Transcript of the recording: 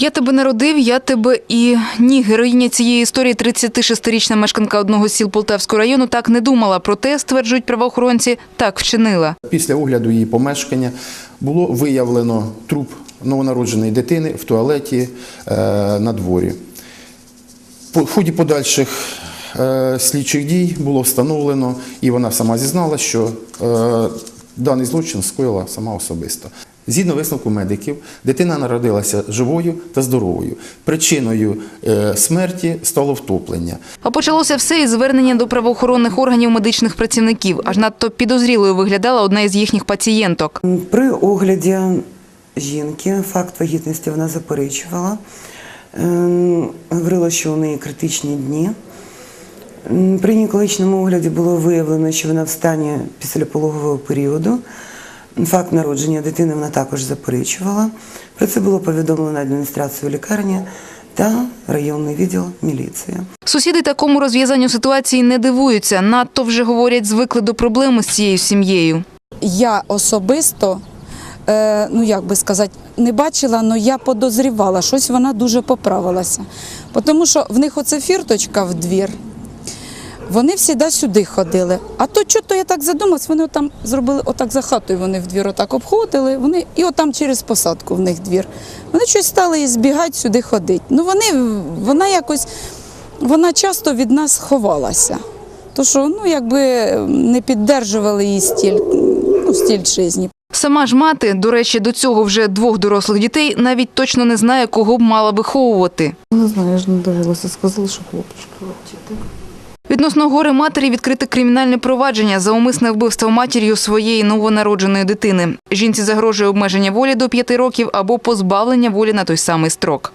Я тебе народив, я тебе і ні. Героїня цієї історії, 36-річна мешканка одного з сіл Полтавського району, так не думала. Проте, стверджують правоохоронці, так вчинила. Після огляду її помешкання було виявлено труп новонародженої дитини в туалеті е, на дворі. По- ході подальших е, слідчих дій було встановлено, і вона сама зізналася, що е, даний злочин скоїла сама особисто. Згідно висновку медиків, дитина народилася живою та здоровою. Причиною е, смерті стало втоплення. А почалося все із звернення до правоохоронних органів медичних працівників. Аж надто підозрілою виглядала одна із їхніх пацієнток. При огляді жінки факт вагітності вона заперечувала. Ем, Говорила, що у неї критичні дні. При гінекологічному огляді було виявлено, що вона в стані післяпологового періоду. Факт народження дитини вона також заперечувала. Про це було повідомлено адміністрацію лікарні та районний відділ міліції. Сусіди такому розв'язанню ситуації не дивуються. Надто вже говорять, звикли до проблеми з цією сім'єю. Я особисто, е, ну як би сказати, не бачила, але я подозрівала, щось вона дуже поправилася. Тому що в них оце фірточка в двір. Вони всі сюди ходили. А то чого то я так задумалась, вони там зробили отак за хатою, вони в двір отак обходили, вони і отам через посадку в них двір. Вони щось стали і збігати сюди ходити. Ну вони, вона якось, вона часто від нас ховалася. То що, ну якби не піддержували її стіль, ну, стіль жизні. Сама ж мати, до речі, до цього вже двох дорослих дітей, навіть точно не знає, кого б мала виховувати. Не знаю, я ж не дивилася, сказали, що хлопчик. Відносно гори матері відкрите кримінальне провадження за умисне вбивство матір'ю своєї новонародженої дитини. Жінці загрожує обмеження волі до п'яти років або позбавлення волі на той самий строк.